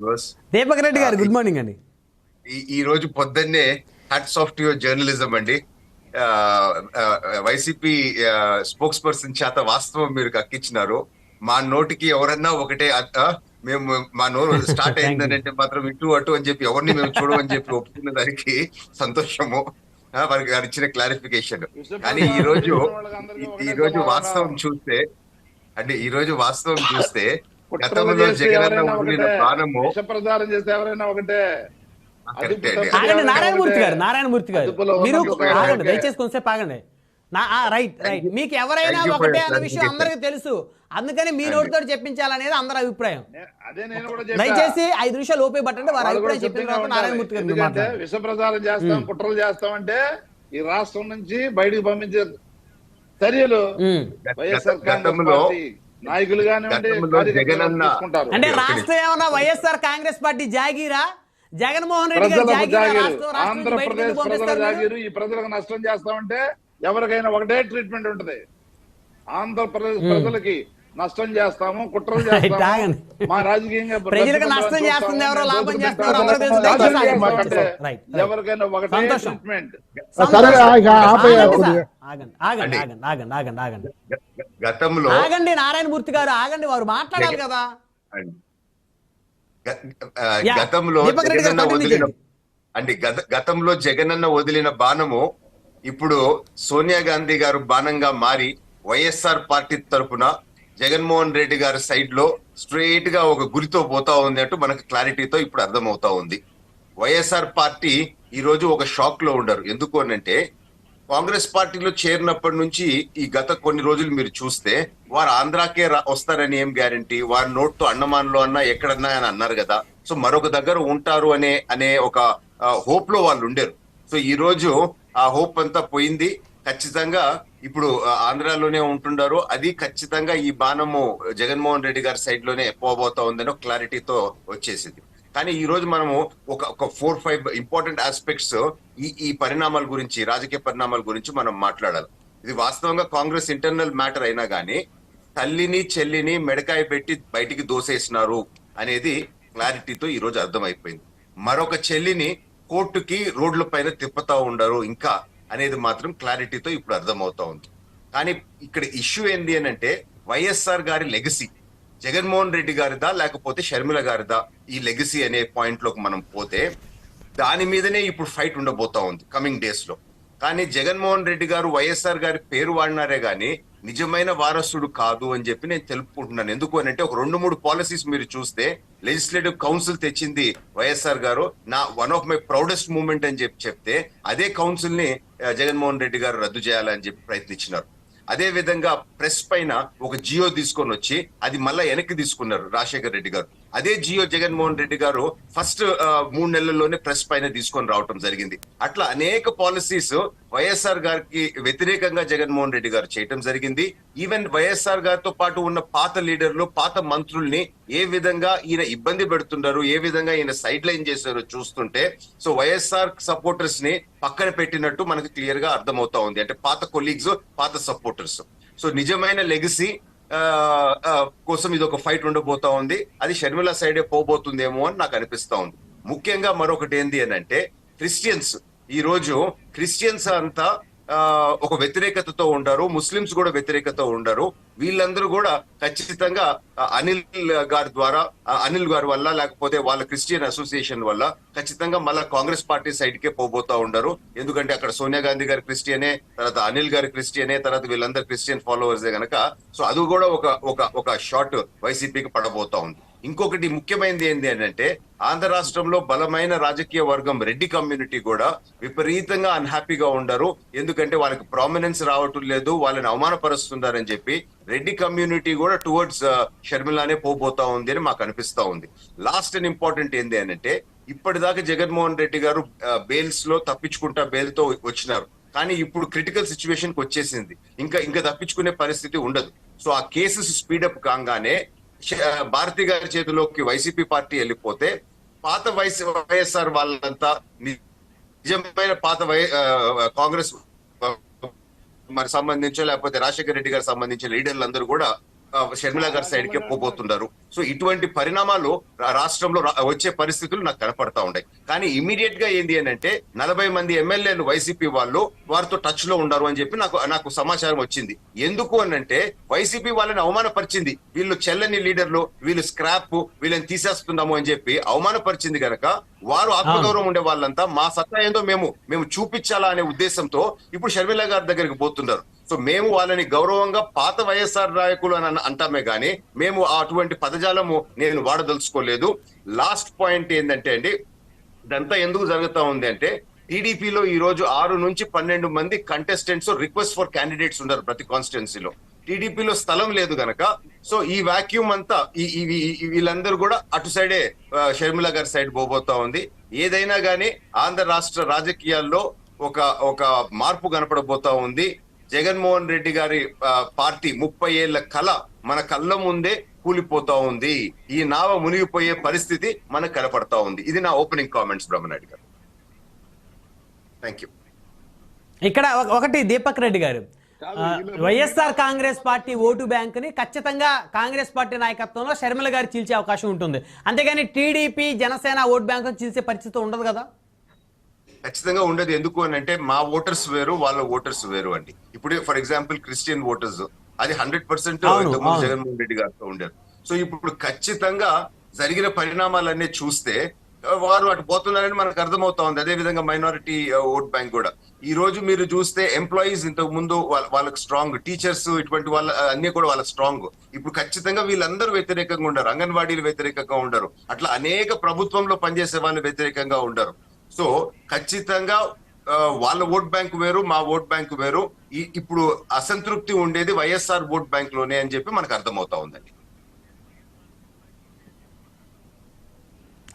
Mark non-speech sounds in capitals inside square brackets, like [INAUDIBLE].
దీపక్ రెడ్డి గారు good morning అండి. ఈ రోజు పొద్దున్నే hats off to your journalism అండి. వైసీపీ స్పోక్స్ పర్సన్ చేత వాస్తవం మీరు కక్కించినారు మా నోటికి ఎవరన్నా ఒకటే మేము మా నోరు [LAUGHS] స్టార్ట్ అయిందని అంటే మాత్రం ఇటు అటు అని చెప్పి ఎవరిని మేము చూడమని చెప్పి ఒప్పుకున్న దానికి సంతోషము. వారికి గారు ఇచ్చిన క్లారిఫికేషన్ కానీ ఈ రోజు ఈ రోజు వాస్తవం చూస్తే అంటే ఈ రోజు వాస్తవం చూస్తే ప్రచారం చేస్తే ఎవరైనా ఒకటే ఆగండి నారాయణమూర్తి గారు నారాయణమూర్తి గారు. మీరు ఆగండి. దయచేసి కొంతసేపు ఆగండి. నా రైట్ రైట్. మీకు ఎవరైనా ఒకటే అన్న విషయం. అందరికీ తెలుసు. అందుకని మీ నోటితో చెప్పించాలనేది అందరి అభిప్రాయం. నే- అదే నేను కూడా చెప్పా. దయచేసి ఐదు నిమిషాలు ఓపే పట్టండి వారి వాళ్ళు కూడా అభిప్రాయం చెప్పిన తర్వాత. నారాయణమూర్తి గారు విష ప్రచారం చేస్తాం కుట్రలు చేస్తామంటే ఈ రాష్ట్రం నుంచి బయటికి పంపించే చర్యలు. వైఎస్ఆర్ కాంగ్రెస్ పార్టీ నాయకులు కానివ్వండి అంటే. రాష్ట్రం ఏమన్నా వైఎస్ఆర్ కాంగ్రెస్ పార్టీ జాగీరా? జగన్మోహన్ రెడ్డి గారు ఆంధ్రప్రదేశ్ ప్రజల? జాగీరు. ఈ ప్రజలకు నష్టం చేస్తామంటే ఎవరికైనా ఒకటే ట్రీట్మెంట్ ఉంటది. ఆంధ్రప్రదేశ్ ప్రజలకి నష్టం చేస్తాము కుట్రలు చేస్తాము. మా రాజకీయంగా ప్రజలకు నష్టం చేస్తుంది ఎవరో, లాభం చేస్తున్నారు. ఎవరికైనా ఒకటే. ట్రీట్మెంట్ అండి. గతంలో ఆగండి నారాయణమూర్తి గారు ఆగండి వారు మాట్లాడాలి కదా. గతంలో జగనన్న వదిలిన గత గతంలో జగనన్న వదిలిన బాణము ఇప్పుడు సోనియా గాంధీ గారు బాణంగా మారి వైఎస్ఆర్ పార్టీ తరపున జగన్మోహన్ రెడ్డి గారి సైడ్లో స్ట్రైట్గా ఒక గురితో పోతా ఉంది అంటూ మనకు క్లారిటీతో ఇప్పుడు అర్థమవుతా ఉంది. వైఎస్ఆర్ పార్టీ ఈ రోజు ఒక షాక్లో ఉండరు. ఎందుకు అంటే కాంగ్రెస్ పార్టీలో చేరినప్పటి నుంచి ఈ గత కొన్ని రోజులు మీరు చూస్తే వారు ఆంధ్రాకే వస్తారని ఏం గ్యారంటీ వారి నోట్తో అండమాన్లో అన్నా ఎక్కడన్నా అని అన్నారు కదా. సో మరొక దగ్గర ఉంటారు అనే అనే ఒక హోప్లో వాళ్ళు ఉండేరు. సో ఈ రోజు ఆ హోప్ అంతా పోయింది. ఖచ్చితంగా ఇప్పుడు ఆంధ్రాలోనే ఉంటున్నారు అది ఖచ్చితంగా ఈ బాణము జగన్మోహన్ రెడ్డి గారి సైడ్లోనే పోబోతా ఉందని క్లారిటీతో వచ్చేసింది. కానీ ఈ రోజు మనము ఒక ఒక ఫోర్ ఫైవ్ ఇంపార్టెంట్ ఆస్పెక్ట్స్ ఈ ఈ పరిణామాల గురించి రాజకీయ పరిణామాల గురించి మనం మాట్లాడాలి. ఇది వాస్తవంగా కాంగ్రెస్ ఇంటర్నల్ మ్యాటర్ అయినా కానీ తల్లిని చెల్లిని మెడకాయ పెట్టి బయటికి దోసేసినారు అనేది క్లారిటీతో ఈ రోజు అర్థమైపోయింది. మరొక చెల్లిని కోర్టుకి రోడ్ల పైన తిప్పుతా ఉండరు. ఇంకా అనేది మాత్రం క్లారిటీతో ఇప్పుడు అర్థమవుతా ఉంది. కానీ ఇక్కడ ఇష్యూ ఏంది అని అంటే వైఎస్ఆర్ గారి లెగసీ జగన్మోహన్ రెడ్డి గారిదా లేకపోతే షర్మిల గారిదా ఈ లెగసీ అనే పాయింట్లోకి మనం పోతే దాని మీదనే ఇప్పుడు ఫైట్ ఉండబోతా ఉంది కమింగ్ డేస్లో కానీ జగన్మోహన్ రెడ్డి గారు వైఎస్ఆర్ గారి పేరు వాడినారే గాని నిజమైన వారసుడు కాదు అని చెప్పి నేను తెలుపుకుంటున్నాను. ఎందుకు అని అంటే ఒక రెండు మూడు పాలసీస్ మీరు చూస్తే లెజిస్లేటివ్ కౌన్సిల్ తెచ్చింది వైఎస్ఆర్ గారు. నా one of my proudest moment అని చెప్పి చెప్తే అదే కౌన్సిల్ని జగన్మోహన్ రెడ్డి గారు రద్దు చేయాలని చెప్పి ప్రయత్నించినారు. అదే విధంగా ప్రెస్ పైన ఒక జియో తీసుకొని వచ్చి అది మళ్ళా వెనక్కి తీసుకున్నారు రాజశేఖర్ రెడ్డి గారు. అదే జియో జగన్మోహన్ రెడ్డి గారు ఫస్ట్ మూడు నెలల్లోనే ప్రెస్ పైన తీసుకొని రావటం జరిగింది. అట్లా అనేక పాలసీస్ వైఎస్ఆర్ గారికి వ్యతిరేకంగా జగన్మోహన్ రెడ్డి గారు చేయటం జరిగింది. ఈవెన్ వైఎస్ఆర్ గారితో పాటు ఉన్న పాత లీడర్లు పాత మంత్రుల్ని ఏ విధంగా ఈయన ఇబ్బంది పెడుతున్నారు ఏ విధంగా ఈయన సైడ్ లైన్ చేశారో చూస్తుంటే సో వైఎస్ఆర్ సపోర్టర్స్ని పక్కన పెట్టినట్టు మనకు క్లియర్గా అర్థమవుతా ఉంది. అంటే పాత కొలీగ్స్ పాత సపోర్టర్స్. సో నిజమైన లెగసీ కోసం ఇది ఒక ఫైట్ ఉండబోతా ఉంది. అది షర్మిల సైడే పోబోతుందేమో అని నాకు అనిపిస్తా ఉంది. ముఖ్యంగా మరొకటి ఏంది అని అంటే క్రిస్టియన్స్ ఈ రోజు క్రిస్టియన్స్ అంతా ఒక వ్యతిరేకతతో ఉండరు ముస్లిమ్స్ కూడా వ్యతిరేకత ఉండరు. వీళ్ళందరూ కూడా ఖచ్చితంగా అనిల్ గారి ద్వారా అనిల్ గారి వల్ల లేకపోతే వాళ్ళ క్రిస్టియన్ అసోసియేషన్ వల్ల ఖచ్చితంగా మళ్ళా కాంగ్రెస్ పార్టీ సైడ్ కే పోబోతా ఉండరు. ఎందుకంటే అక్కడ సోనియా గాంధీ గారి క్రిస్టియనే తర్వాత అనిల్ గారి క్రిస్టియనే తర్వాత వీళ్ళందరూ క్రిస్టియన్ ఫాలోవర్సే గనక. సో అది కూడా ఒక ఒక ఒక షార్ట్ వైసీపీకి పడబోతా ఉంది. ఇంకొకటి ముఖ్యమైనది ఏంటి అంటే ఆంధ్ర రాష్ట్రంలో బలమైన రాజకీయ వర్గం రెడ్డి కమ్యూనిటీ కూడా విపరీతంగా అన్హ్యాపీగా ఉండరు. ఎందుకంటే వాళ్ళకి ప్రామినెన్స్ రావటం లేదు వాళ్ళని అవమానపరుస్తున్నారని చెప్పి రెడ్డి కమ్యూనిటీ కూడా టువర్డ్స్ uh, షర్మిలానే పోబోతా ఉంది అని మాకు అనిపిస్తా ఉంది. లాస్ట్ అండ్ ఇంపార్టెంట్ ఏంది అంటే ఇప్పటిదాకా జగన్మోహన్ రెడ్డి గారు uh, బెయిల్స్లో తప్పించుకుంటా బెయిల్తో వచ్చినారు. కానీ ఇప్పుడు క్రిటికల్ సిచ్యువేషన్కి వచ్చేసింది. ఇంకా ఇంకా తప్పించుకునే పరిస్థితి ఉండదు. సో ఆ కేసెస్ స్పీడప్ కాగానే భారతి గారి చేతిలోకి వైసీపీ పార్టీ వెళ్ళిపోతే పాత వైఎస్ వైఎస్ఆర్ వాళ్ళంతా నిజమైన పాత వై ఆ, కాంగ్రెస్ మరి సంబంధించో లేకపోతే రాజశేఖర రెడ్డి గారికి సంబంధించిన లీడర్లందరూ కూడా షర్మిల గారి సైడ్కి పోబోతున్నారు సో ఇటువంటి పరిణామాలు రాష్ట్రంలో వచ్చే పరిస్థితులు నాకు కనపడతా ఉన్నాయి కానీ ఇమీడియట్గా ఏంది అని అంటే నలభై మంది ఎమ్మెల్యేలు వైసీపీ వాళ్ళు వారితో టచ్లో ఉన్నారు అని చెప్పి నాకు నాకు సమాచారం వచ్చింది. ఎందుకు అని అంటే వైసీపీ వాళ్ళని అవమానపరిచింది. వీళ్ళు చెల్లని లీడర్లు వీళ్ళు స్క్రాప్ వీళ్ళని తీసేస్తున్నాము అని చెప్పి అవమానపరిచింది గనక వారు ఆత్మగౌరవం ఉండే వాళ్ళంతా మా సత్తా ఏందో మేము మేము చూపించాలా అనే ఉద్దేశంతో ఇప్పుడు షర్మిల గారి దగ్గరికి పోతున్నారు. సో మేము వాళ్ళని గౌరవంగా పాత వైఎస్ఆర్ నాయకులు అని అంటామే గానీ మేము అటువంటి పదజాలము నేను వాడదలుచుకోలేదు. లాస్ట్ పాయింట్ ఏంటంటే అండి ఇదంతా ఎందుకు జరుగుతా ఉంది అంటే టీడీపీలో ఈ రోజు ఆరు నుంచి పన్నెండు మంది కంటెస్టెంట్స్ రిక్వెస్ట్ ఫర్ క్యాండిడేట్స్ ఉన్నారు ప్రతి కాన్స్టిట్యున్సీలో. టీడీపీలో స్థలం లేదు గనక సో ఈ వాక్యూమ్ అంతా ఈ- ఈ- వీళ్ళందరూ కూడా అటు సైడే షర్మిల గారి సైడ్ పోబోతా ఉంది. ఏదైనా గానీ ఆంధ్ర రాష్ట్ర రాజకీయాల్లో ఒక ఒక మార్పు కనపడబోతా ఉంది. జగన్మోహన్ రెడ్డి గారి పార్టీ ముప్పై ఏళ్ళ కళ మన కళ్ళ ముందే కూలిపోతా ఉంది. ఈ నావ మునిగిపోయే పరిస్థితి మనకు కనపడతా ఉంది. ఇది నా ఓపెనింగ్ కామెంట్స్ బ్రహ్మనాయుడు గారు. థ్యాంక్ యూ ఇక్కడ ఒక- ఒకటి దీపక్ రెడ్డి గారు. వైఎస్ఆర్ కాంగ్రెస్ పార్టీ ఓటు బ్యాంకుని ఖచ్చితంగా కాంగ్రెస్ పార్టీ నాయకత్వంలో షర్మిల గారు చీల్చే అవకాశం ఉంటుంది. అంతేగాని టీడీపీ జనసేన ఓటు బ్యాంకు చీల్చే పరిస్థితి ఉండదు కదా? ఖచ్చితంగా ఉండదు. ఎందుకు అని అంటే మా ఓటర్స్ వేరు వాళ్ళ ఓటర్స్ వేరు అండి. ఇప్పుడు ఫర్ ఎగ్జాంపుల్ క్రిస్టియన్ ఓటర్స్ అది హండ్రెడ్ పర్సెంట్. జగన్మోహన్ రెడ్డి గారితో ఉండేది. సో ఇప్పుడు ఖచ్చితంగా జరిగిన పరిణామాలన్నీ చూస్తే వారు అటు పోతున్నారని మనకు అర్థమవుతా ఉంది. అదే విధంగా మైనారిటీ ఓట్ బ్యాంక్ కూడా. ఈ రోజు మీరు చూస్తే ఎంప్లాయీస్ ఇంతకు ముందు వాళ్ళ- వాళ్ళకి స్ట్రాంగ్ టీచర్స్ ఇటువంటి వాళ్ళ అన్ని కూడా వాళ్ళకి స్ట్రాంగ్ ఇప్పుడు ఖచ్చితంగా వీళ్ళందరూ వ్యతిరేకంగా ఉండరు. అంగన్వాడీలు వ్యతిరేకంగా ఉండరు. అట్లా అనేక ప్రభుత్వంలో పనిచేసే వాళ్ళు వ్యతిరేకంగా ఉండరు. సో ఖచ్చితంగా ఆ, వాళ్ళ ఓట్ బ్యాంక్ వేరు మా ఓట్ బ్యాంక్ వేరు. ఇప్పుడు అసంతృప్తి ఉండేది వైఎస్ఆర్ ఓట్ బ్యాంక్లోనే అని చెప్పి మనకు అర్థమవుతా ఉందండి.